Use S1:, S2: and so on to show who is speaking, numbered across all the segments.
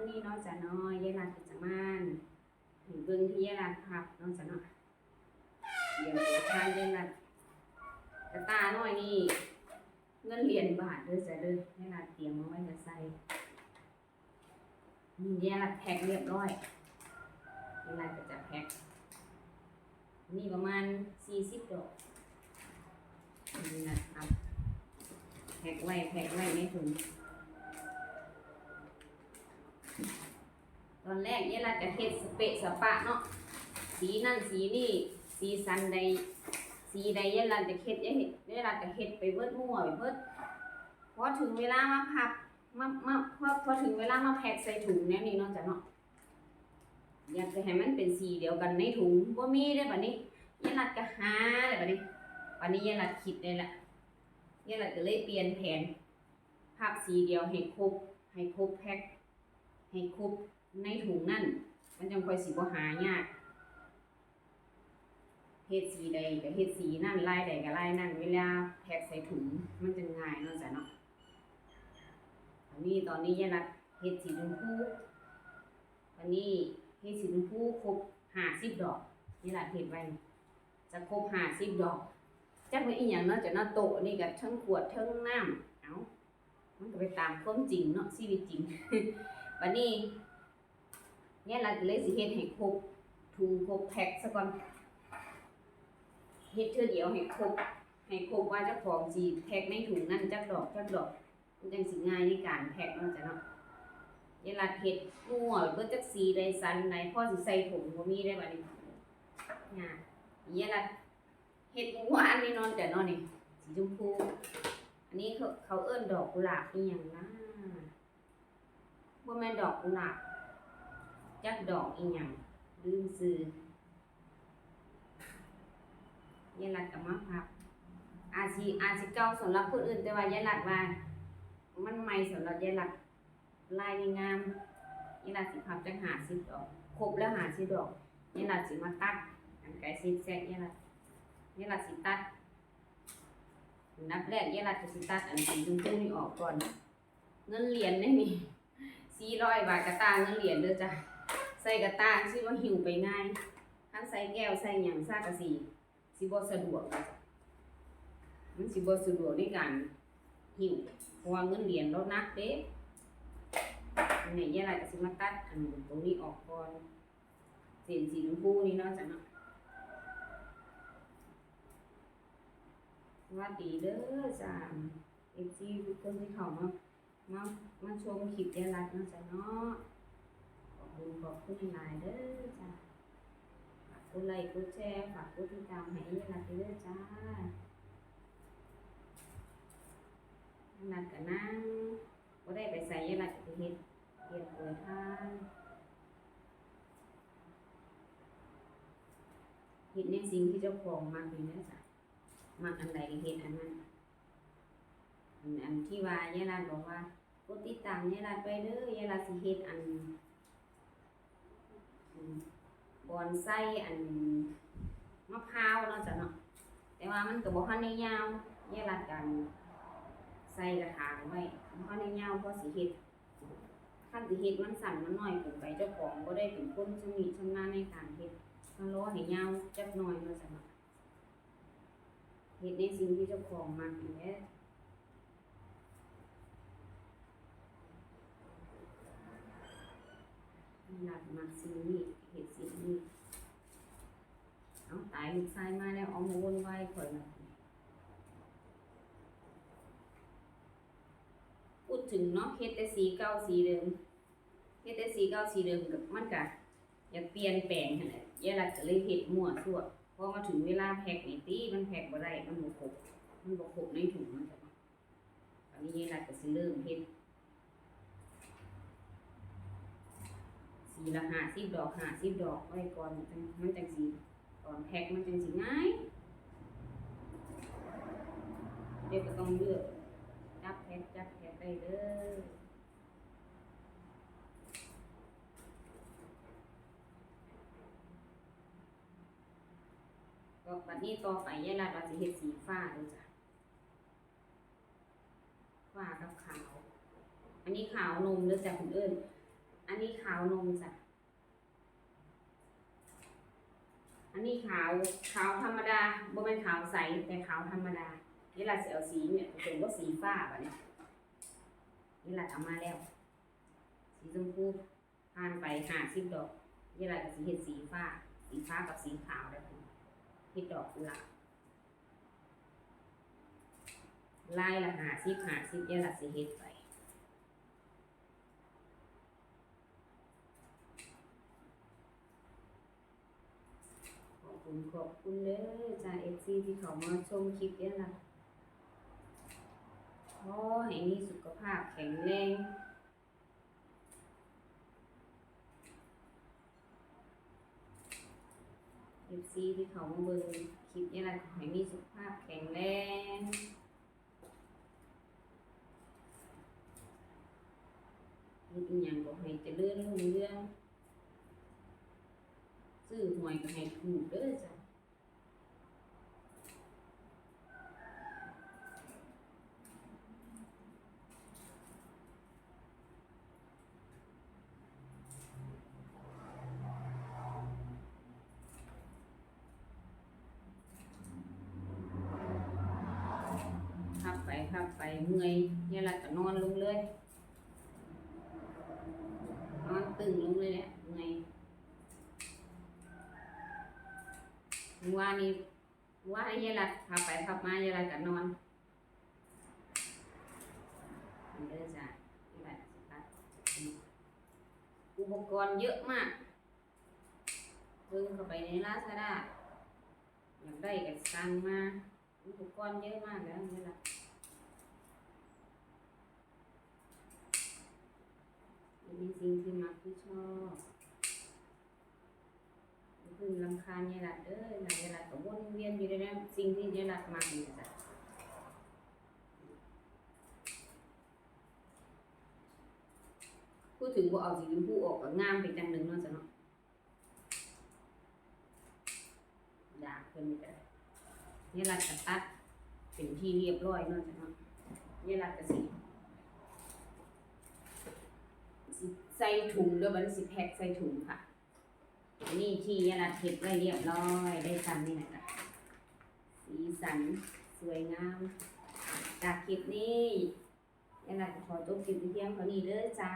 S1: มื้อนี้เนาะจ้ะเนาะยายรัดก็จมานถึงเบิ่งที่ยายรัดพับเนาะจ้ะเนาะเดี๋ยวจะทานยายรัดกระตาน้อยนี่เงินเหรียญบาทเด้อจ้ะเด้อยายรัดเตรียมเอาไว้จะใส่นี่ยายรัดแพ็คเรียบร้อยยายรัดก็จะแพ็คนี่ประมาณ40ดอกนี่นะครับแพ็คไว้แพ็คไว้ในถุง ตอนแรกเนี่ยเราจะเฮ็ดสเปะสปะเนาะสีนั่นสีนี่สีสันใดสีใดเนี่ยเราจะเฮ็ดเนี่ยเฮ็ดเนี่ยเราจะเฮ็ดไปเบิดมั่วไปเบิดพอถึงเวลามาพับมามาพอพอถึงเวลามาแพ็คใส่ถุงแนวนี้เนาะจ้ะเนาะอยากจะให้มันเป็นสีเดียวกันในถุงบ่มีได้อบัดนี้ยายรัดก็หาเลยบัดนี้บัดนี้ยายรัดคิดได้ละยายรัดก็เลยเปลี่ยนแผนพับสีเดียวให้ครบให้ครบแพ็ค ให้ครบในถุงนั่น มันจังค่อยสิบ่หายากเฮ็ดสีใดก็เฮ็ดสีนั่นลายใดก็ลายนั่นเวลาแพ็คใส่ถุงมันจะง่ายเนาะจ้ะเนาะอันนี้ตอนนี้ยายรัดเฮ็ดสีชมพูอันนี้เฮ็ดสีชมพูครบ50ดอกยายรัดเฮ็ดไว้จะครบ50ดอกจักเป็นอีหยังเนาะจะเนาะโตนี่ก็ทั้งขวดทั้งน้ำเอ้ามันก็ไปตามความจริงเนาะชีวิตจริง บัดนี้เนี่ยเราจะเลยสิเฮ็ดให้ครบถุงครบแพ็คซะก่อนเฮ็ดเทื่อเดียวให้ครบให้ครบว่าเจ้าของสิแพ็คในถุงนั่นจักดอกจักดอกมันจังสิง่ายในการแพ็คเนาะจ้ะเนาะเวลาเฮ็ดมั่วเบิดจักสีใดสันใดพอสิใส่ถุงบ่มีได้บัดนี้ง่ายเวลาเฮ็ดเมื่อวานนี่นอนจ้ะเนาะนี่สีชมพู อันนี้เขาเขาเอิ้นดอกกุหลาบอีหยังนะ บ่แม่นดอกกุหลาบจักดอกอีหยังลืมซื้อยายรัดกับมาพับ อาชีอาชีเก่าสำหรับคนอื่นแต่ว่ายายรัดว่า มันใหม่สำหรับยายรัดลายงามยายรัดสิพับจังหาสิดอก ครบแล้วหาสิดอกยายรัดสิมาตัดอันไก่ซิแซกยายรัดยายรัดสิตัดนับแรกยายรัดจะสิตัดอันสีชมพูนี่ออกก่อน เงินเหรียญนี่มี สี่ร้อยบาทกระตาเงินเหรียญเด้อจ้ะใส่กระตาสิว่าหิวไปง่ายถ้าใส่แก้วใส่หยังซากระสีสิบ่สะดวกมันสิบ่สะดวกในการหิวเพราะว่าเงินเหรียญลดนักเด้อันนี้ยายไรก็สิมาตัดอันตรงนี้ออกก่อนเส้นสีชมพูนี่เนาะจ้ะเนาะวัสดีเด้อจ้าเอฟซีทุกคนที่เข้ามา มามาชมคลิปยายรัดเนาะจ้ะเนาะขอบคุณขอบคุณหลายเด้อจ้าฝากกดไลค์กดแชร์ฝากกดติดตามให้ยายนัดเด้อจ้านัดกับนั่งก็ได้ไปใส่ยายนัดกับเฮ็ดเฮ็ดเปิดทางเฮ็ดในสิ่งที่เจ้าของมักนี่นะจ้ะมักอันใดก็เฮ็ดอันนั้นอันที่ว่ายายนัดบอกว่า ดติดตามยายนัดไปเด้อยายนัดสิเฮ็ดอันบอนไส้อันมะพร้าวเนาะจ้ะเนาะแต่ว่ามันก็บ่ทันได้ยาวแยรัดกันใส่กระถางไว้บ่ทันได้ยาวเพราะสิเฮ็ดคันสิเฮ็ดมันสั่นมันน้อยเกินไปเจ้าของบ่ได้เป็นคนชำนิชำนาญในการเฮ็ดมันรอให้ยาวจักหน่อยเนาะจ้ะเนาะเฮ็ดในสิ่งที่เจ้าของมักนี่แหละ หลักมักสิ่งนี้เฮ็ดสิ่งนี้เอาตายลูกชายมาแล้วเอามาวนไว้ข่อยนะพูดถึงเนาะเฮ็ดแต่สีเก่าสีเดิมเฮ็ดแต่สีเก่าสีเดิมกับมันก็อยากเปลี่ยนแปลงหั่นแหละยายรัดก็เลยเฮ็ดมั่วซั่วพอมาถึงเวลาแพ็คนี่ติมันแพ็คบ่ได้มันบ่ครบมันบ่ครบในถุงมันจ้ะเนาะอันนี้ยายรัดก็สิเริ่มเฮ็ด สีละ50ดอก50ดอกไว้ก่อนมันจังมันจังสิตอนแพ็คมันจังสิง่ายเดี๋ยวก็ต้องเลือกจับแพ็คจับแพ็คได้เลยก็บัดนี้ต่อไปยายรัดว่าสิเฮ็ดสีฟ้าเด้อจ้ะฟ้ากับขาว อันนี้ขาวนมเด้อจ้ะคุณเอิ้น อันนี้ขาวนมจ้ะ อันนี้ขาวขาวธรรมดาบ่เป็นขาวใสแต่ขาวธรรมดานี่ล่ะสิเอาสีเนี่ยเป็นว่าสีฟ้าแบบนี้นี่ล่ะเอามาแล้ว สีชมพูผ่านไปห้าสิบดอกนี่ล่ะก็สีเห็ดสีฟ้า สีฟ้ากับสีขาวแล้วเห็ดดอกกุหลาบลายละหาสิบหาสิบนี่ล่ะสิเห็ดไป ขอบ คุณขอบคุณเลยจ้าเอฟซีที่เขามาชมคลิปเนี่ยละขอให้มีสุขภาพแข็งแรงเอฟซีที่เขามาเบิ่งคลิปเนี่ยล่ะขอให้มีสุขภาพแข็งแรงเฮ็ดอหย่างก็ให้เจริญรุ่งเรือง ซื้อหวยก็ให้ถูกเด้อจ้ะขับไปขับไปเมื่อยเนี่ยละก็นอนลงเลย นอนตึงลงเลยเนี่ยเมื่อย ว่านี่ว่าให้ยายรัดพาไปพับมายายรัดก็นอนนี่เด้อจ้ะยายรัดสิครับอุปกรณ์เยอะมากเพิ่งเข้าไปในลาซาด้าอยากได้ก็สั่งมาอุปกรณ์เยอะมากแล้วยายรัดมีสิ่งที่มักที่ชอบ พึงลำคาญยายหลัดเด้อยายหลัดก็วนเวียนอยู่ในนั้นสิ่งที่ยายหลัดมาอยู่จ้ะพูดถึงว่าเอาสีชมพูออกก็งามไปจังหนึ่งเนาะจ้ะเนาะอยากเพิ่นนี่ก็ยายหลัดก็ตัดเป็นที่เรียบร้อยเนาะจ้ะเนาะยายหลัดก็สิสิใส่ถุงด้อบันสิแพ็คใส่ถุงค่ะ อันนี้ที่ยาลาเทปไว้เรียบร้อย ได้ซ้ำนี่นะคะสีสันสวยงาม จากคลิปนี้ยาลาขอจบคลิปเพียงเท่านี้เด้อจ้า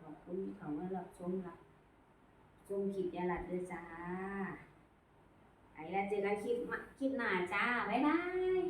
S1: ขอบคุณที่เขามารับชมรับชมคลิปยาลาเด้อจ้าไอ้ละเจอกันคลิปมาคลิปหน้าจ้า บ๊ายบาย